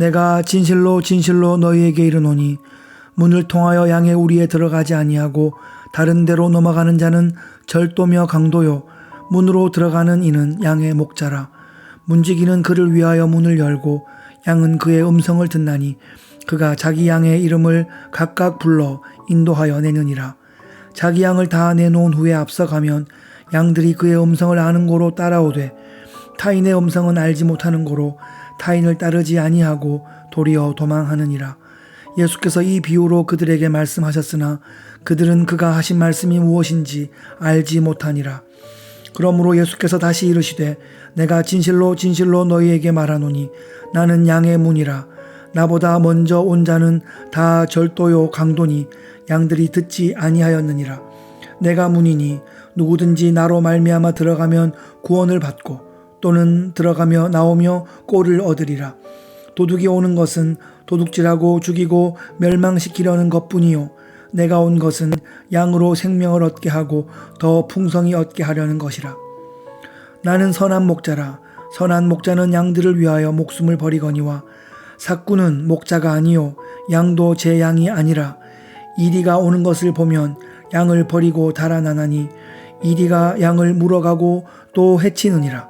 내가 진실로 진실로 너희에게 이르노니 문을 통하여 양의 우리에 들어가지 아니하고 다른 데로 넘어가는 자는 절도며 강도요 문으로 들어가는 이는 양의 목자라. 문지기는 그를 위하여 문을 열고 양은 그의 음성을 듣나니 그가 자기 양의 이름을 각각 불러 인도하여 내느니라. 자기 양을 다 내놓은 후에 앞서가면 양들이 그의 음성을 아는 고로 따라오되 타인의 음성은 알지 못하는 고로 타인을 따르지 아니하고 도리어 도망하느니라. 예수께서 이 비유로 그들에게 말씀하셨으나 그들은 그가 하신 말씀이 무엇인지 알지 못하니라. 그러므로 예수께서 다시 이르시되 내가 진실로 진실로 너희에게 말하노니 나는 양의 문이라. 나보다 먼저 온 자는 다 절도요 강도니 양들이 듣지 아니하였느니라. 내가 문이니 누구든지 나로 말미암아 들어가면 구원을 받고 또는 들어가며 나오며 꼴을 얻으리라. 도둑이 오는 것은 도둑질하고 죽이고 멸망시키려는 것뿐이요. 내가 온 것은 양으로 생명을 얻게 하고 더 풍성히 얻게 하려는 것이라. 나는 선한 목자라. 선한 목자는 양들을 위하여 목숨을 버리거니와 사꾼은 목자가 아니요 양도 제 양이 아니라 이리가 오는 것을 보면 양을 버리고 달아나나니 이리가 양을 물어가고 또 해치느니라.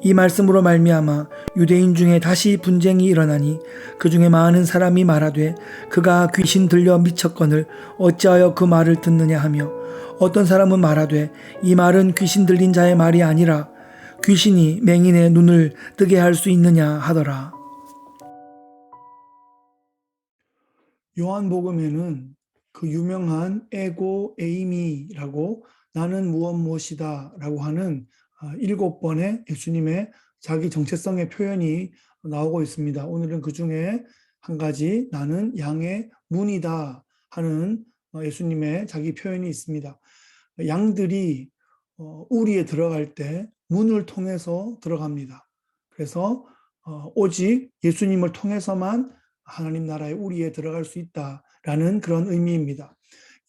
이 말씀으로 말미암아 유대인 중에 다시 분쟁이 일어나니 그 중에 많은 사람이 말하되 그가 귀신 들려 미쳤거늘 어찌하여 그 말을 듣느냐 하며 어떤 사람은 말하되 이 말은 귀신 들린 자의 말이 아니라 귀신이 맹인의 눈을 뜨게 할 수 있느냐 하더라. 요한복음에는 그 유명한 에고 에이미라고 나는 무엇 무엇이다라고 하는 아, 일곱 번의 예수님의 자기 정체성의 표현이 나오고 있습니다. 오늘은 그 중에 한 가지 나는 양의 문이다 하는 어, 예수님의 자기 표현이 있습니다. 양들이 어, 우리에 들어갈 때 문을 통해서 들어갑니다. 그래서 어, 오직 예수님을 통해서만 하나님 나라의 우리에 들어갈 수 있다라는 그런 의미입니다.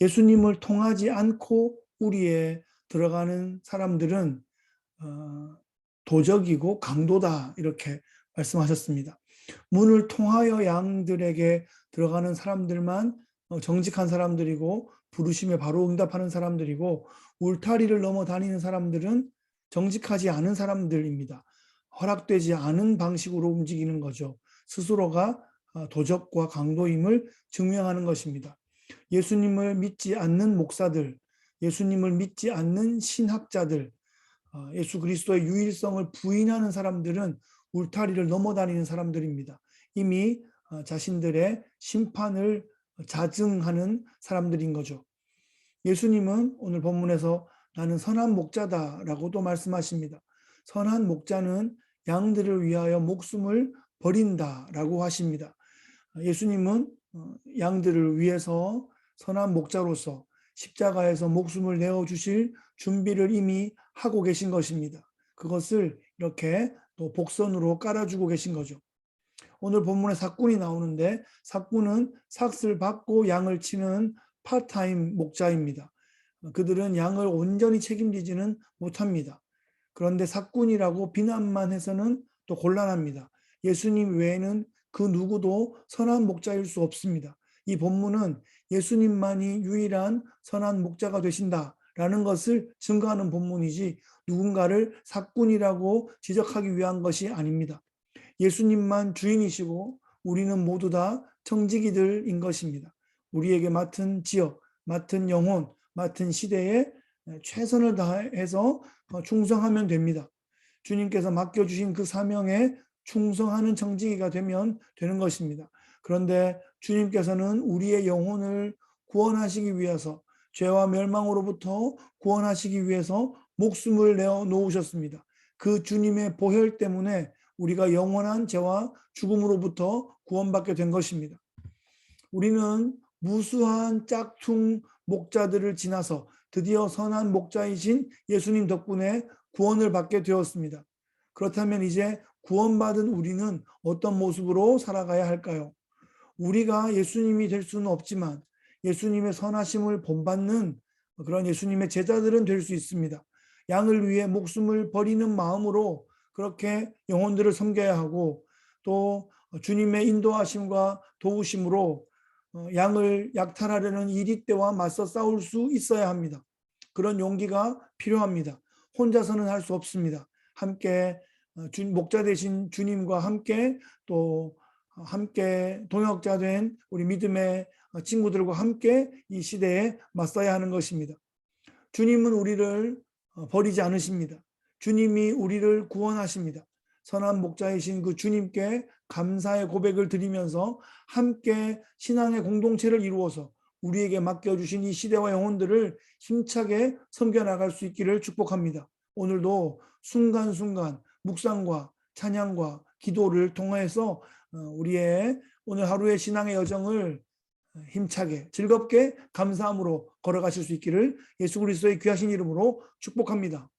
예수님을 통하지 않고 우리에 들어가는 사람들은 어, 도적이고 강도다 이렇게 말씀하셨습니다. 문을 통하여 양들에게 들어가는 사람들만 어, 정직한 사람들이고 부르심에 바로 응답하는 사람들이고 울타리를 넘어 다니는 사람들은 정직하지 않은 사람들입니다. 허락되지 않은 방식으로 움직이는 거죠. 스스로가 어, 도적과 강도임을 증명하는 것입니다. 예수님을 믿지 않는 목사들, 예수님을 믿지 않는 신학자들, 어, 예수 그리스도의 유일성을 부인하는 사람들은 울타리를 넘어다니는 사람들입니다. 이미 어, 자신들의 심판을 자증하는 사람들인 거죠. 예수님은 오늘 본문에서 나는 선한 목자다라고도 말씀하십니다. 선한 목자는 양들을 위하여 목숨을 버린다라고 하십니다. 예수님은 어, 양들을 위해서 선한 목자로서 십자가에서 목숨을 내어 주실 준비를 이미 하고 계신 것입니다. 그것을 이렇게 또 복선으로 깔아주고 계신 거죠. 오늘 본문에 사꾼이 나오는데 사꾼은 삭슬 받고 양을 치는 파타임 목자입니다. 그들은 양을 온전히 책임지지는 못합니다. 그런데 사꾼이라고 비난만 해서는 또 곤란합니다. 예수님 외에는 그 누구도 선한 목자일 수 없습니다. 이 본문은 예수님만이 유일한 선한 목자가 되신다라는 것을 증거하는 본문이지 누군가를 사꾼이라고 지적하기 위한 것이 아닙니다. 예수님만 주인이시고 우리는 모두 다 청지기들인 것입니다. 우리에게 맡은 지역, 맡은 영혼, 맡은 시대에 최선을 다해서 충성하면 됩니다. 주님께서 맡겨주신 그 사명에 충성하는 청지기가 되면 되는 것입니다. 그런데 주님께서는 우리의 영혼을 구원하시기 위해서 죄와 멸망으로부터 구원하시기 위해서 목숨을 내어 놓으셨습니다. 그 주님의 보혈 때문에 우리가 영원한 죄와 죽음으로부터 구원받게 된 것입니다. 우리는 무수한 짝퉁 목자들을 지나서 드디어 선한 목자이신 예수님 덕분에 구원을 받게 되었습니다. 그렇다면 이제 구원받은 우리는 어떤 모습으로 살아가야 할까요? 우리가 예수님이 될 수는 없지만 예수님의 선하심을 본받는 그런 예수님의 제자들은 될 수 있습니다. 양을 위해 목숨을 버리는 마음으로 그렇게 영혼들을 섬겨야 하고 또 주님의 인도하심과 도우심으로 어, 양을 약탈하려는 이익대와 맞서 싸울 수 있어야 합니다. 그런 용기가 필요합니다. 혼자서는 할 수 없습니다. 함께 어, 주- 목자 되신 주님과 함께 또 함께 동역자 된 우리 믿음의 친구들과 함께 이 시대에 맞서야 하는 것입니다. 주님은 우리를 어, 버리지 않으십니다. 주님이 우리를 구원하십니다. 선한 목자이신 그 주님께 감사의 고백을 드리면서 함께 신앙의 공동체를 이루어서 우리에게 맡겨주신 이 시대와 영혼들을 힘차게 섬겨나갈 수 있기를 축복합니다. 오늘도 순간순간 묵상과 찬양과 기도를 통해서 어, 우리의 오늘 하루의 신앙의 여정을 힘차게 즐겁게 감사함으로 걸어가실 수 있기를 예수 그리스도의 귀하신 이름으로 축복합니다.